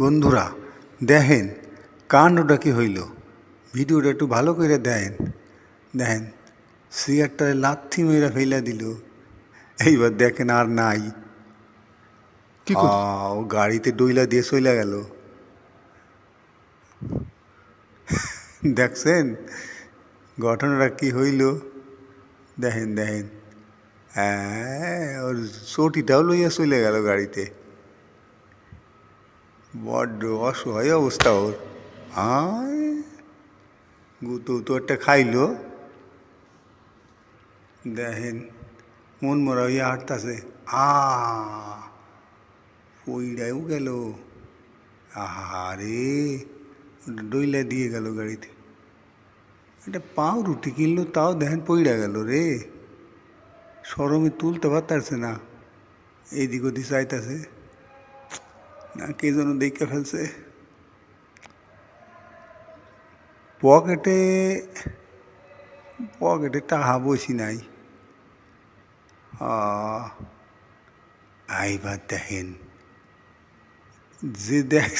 বন্ধুরা দেখেন কাণ্ডটা কি হইল? ভিডিওটা একটু ভালো করে দেন দেখেন সিগারটারে লাথি মেরে ফেলা দিল। এইবার দেখেন আর নাই। ও গাড়িতে ডইলা দিয়ে চলে গেল। দেখছেন ঘটনাটা কি হইল? দেখেন দেখেন। হ্যাঁ ওর চটিটাও লইয়া চলে গেল গাড়িতে। বড্ড অসহায় অবস্থা ওর। আয়, গুতো তো একটা খাইলো। দেখেন, মন মরা হইয়া হাঁটতাছে। আ পইড়াও গেল। আহারে ডইলা দিয়ে গেল গাড়িতে। এটা পাও রুটি কিনলো, তাও দেখেন পইড়া গেল রে। সরমে তুলতে পারতারছে না। এইদিক ওদিক চাইতাছে না কে যেন দেখে ফেলছে। পকেটে পকেটে টাকা বসি নাই। আইবার দেখেন যে দেখ